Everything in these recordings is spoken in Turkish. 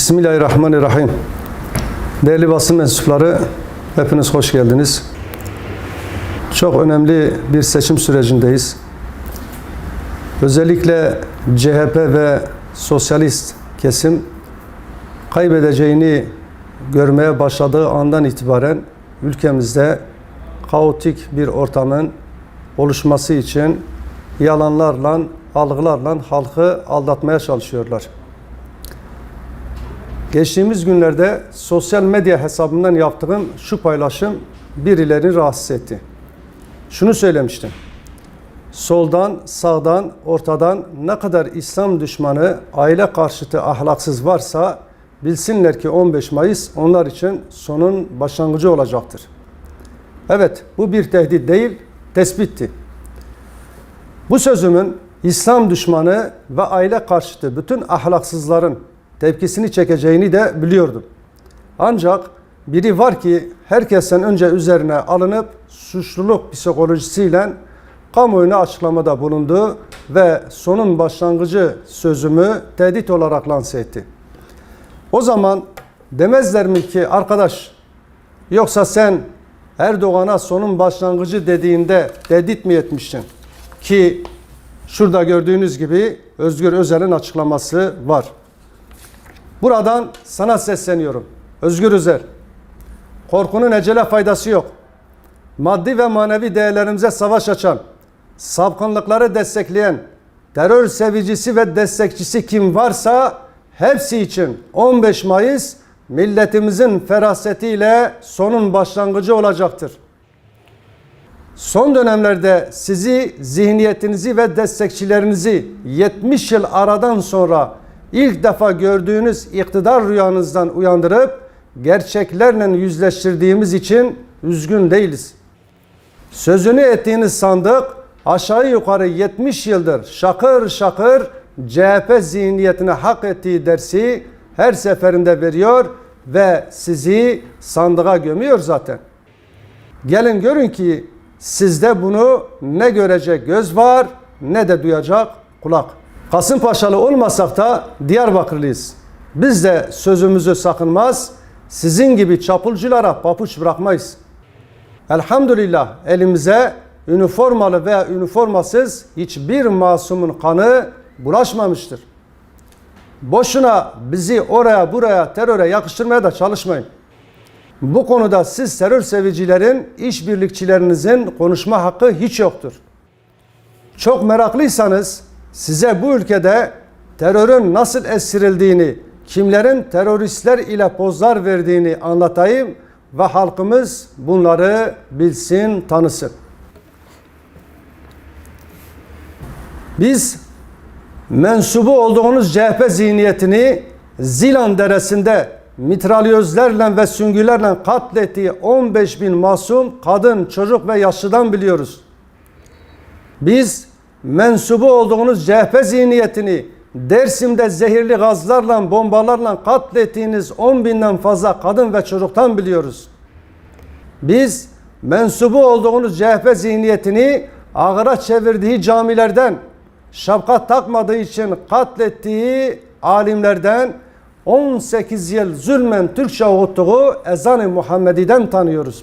Bismillahirrahmanirrahim. Değerli basın mensupları, hepiniz hoş geldiniz. Çok önemli bir seçim sürecindeyiz. Özellikle CHP ve sosyalist kesim kaybedeceğini görmeye başladığı andan itibaren ülkemizde kaotik bir ortamın oluşması için yalanlarla, algılarla halkı aldatmaya çalışıyorlar. Geçtiğimiz günlerde sosyal medya hesabından yaptığım şu paylaşım birilerini rahatsız etti. Şunu söylemiştim. Soldan, sağdan, ortadan ne kadar İslam düşmanı, aile karşıtı ahlaksız varsa bilsinler ki 15 Mayıs onlar için sonun başlangıcı olacaktır. Evet, bu bir tehdit değil, tespitti. Bu sözümün İslam düşmanı ve aile karşıtı bütün ahlaksızların tepkisini çekeceğini de biliyordum. Ancak biri var ki herkesten önce üzerine alınıp suçluluk psikolojisiyle kamuoyuna açıklamada bulundu ve sonun başlangıcı sözümü tehdit olarak lanse etti. O zaman demezler mi ki arkadaş yoksa sen Erdoğan'a sonun başlangıcı dediğinde tehdit mi etmiştin? Ki şurada gördüğünüz gibi Özgür Özel'in açıklaması var. Buradan sana sesleniyorum. Özgür Özel. Korkunun ecele faydası yok. Maddi ve manevi değerlerimize savaş açan, sapkınlıkları destekleyen, terör sevicisi ve destekçisi kim varsa hepsi için 15 Mayıs milletimizin ferasetiyle sonun başlangıcı olacaktır. Son dönemlerde sizi, zihniyetinizi ve destekçilerinizi 70 yıl aradan sonra ilk defa gördüğünüz iktidar rüyanızdan uyandırıp gerçeklerle yüzleştirdiğimiz için üzgün değiliz. Sözünü ettiğiniz sandık aşağı yukarı 70 yıldır şakır şakır CHP zihniyetine hak ettiği dersi her seferinde veriyor ve sizi sandığa gömüyor zaten. Gelin görün ki sizde bunu ne görecek göz var ne de duyacak kulak. Kasımpaşalı olmasak da Diyarbakırlıyız. Biz de sözümüzü sakınmaz, sizin gibi çapulculara papuç bırakmayız. Elhamdülillah elimize üniformalı veya üniformasız hiçbir masumun kanı bulaşmamıştır. Boşuna bizi oraya buraya teröre yakıştırmaya da çalışmayın. Bu konuda siz terör sevicilerin, işbirlikçilerinizin konuşma hakkı hiç yoktur. Çok meraklıysanız size bu ülkede terörün nasıl esirildiğini, kimlerin teröristler ile pozlar verdiğini anlatayım ve halkımız bunları bilsin, tanısın. Biz mensubu olduğunuz CHP zihniyetini Zilan Deresi'nde mitralyözlerle ve süngülerle katlettiği 15 bin masum kadın, çocuk ve yaşlıdan biliyoruz. Biz mensubu olduğunuz CHP zihniyetini Dersim'de zehirli gazlarla, bombalarla katlettiğiniz 10 binden fazla kadın ve çocuktan biliyoruz. Biz mensubu olduğunuz CHP zihniyetini ağıra çevirdiği camilerden, şapka takmadığı için katlettiği alimlerden, 18 yıl zulmen Türkçe okuttuğu ezan-ı Muhammedi'den tanıyoruz.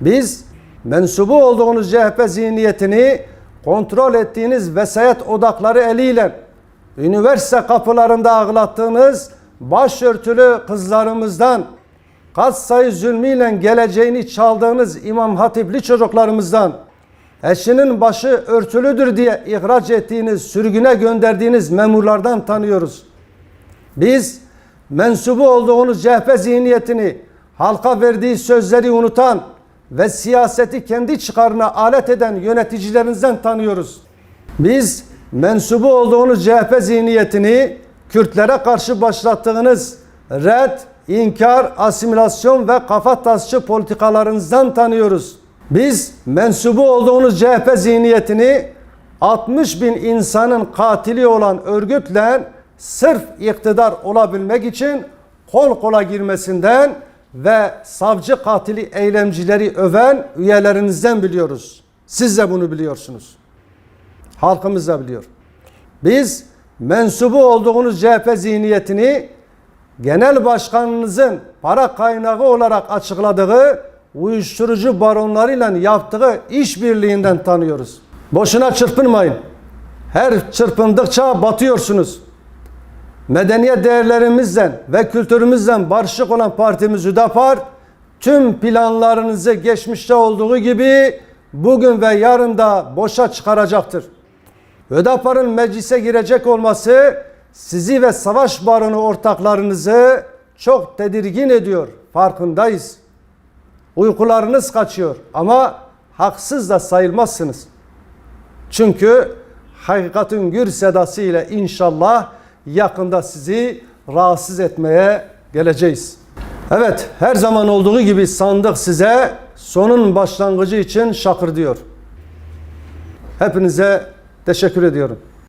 Biz mensubu olduğunuz CHP zihniyetini kontrol ettiğiniz vesayet odakları eliyle üniversite kapılarında ağlattığınız başörtülü kızlarımızdan kat sayı zulmüyle geleceğini çaldığınız İmam Hatipli çocuklarımızdan eşinin başı örtülüdür diye ihraç ettiğiniz, sürgüne gönderdiğiniz memurlardan tanıyoruz. Biz mensubu olduğunuz CHP zihniyetini halka verdiği sözleri unutan ve siyaseti kendi çıkarına alet eden yöneticilerinizden tanıyoruz. Biz mensubu olduğunuz CHP zihniyetini Kürtlere karşı başlattığınız red, inkar, asimilasyon ve kafa tasçı politikalarınızdan tanıyoruz. Biz mensubu olduğunuz CHP zihniyetini 60 bin insanın katili olan örgütle sırf iktidar olabilmek için kol kola girmesinden ve savcı katili eylemcileri öven üyelerinizden biliyoruz. Siz de bunu biliyorsunuz. Halkımız da biliyor. Biz mensubu olduğunuz CHP zihniyetini genel başkanınızın para kaynağı olarak açıkladığı uyuşturucu baronlarıyla yaptığı işbirliğinden tanıyoruz. Boşuna çırpınmayın. Her çırpındıkça batıyorsunuz. Medeniyet değerlerimizden ve kültürümüzden barışık olan partimiz Hüdapar tüm planlarınızı geçmişte olduğu gibi bugün ve yarın da boşa çıkaracaktır. Hüdapar'ın meclise girecek olması sizi ve savaş baronu ortaklarınızı çok tedirgin ediyor. Farkındayız. Uykularınız kaçıyor ama haksız da sayılmazsınız. Çünkü hakikatin gür sedası ile inşallah yakında sizi rahatsız etmeye geleceğiz. Evet her zaman olduğu gibi sandık size sonun başlangıcı için şakır diyor. Hepinize teşekkür ediyorum.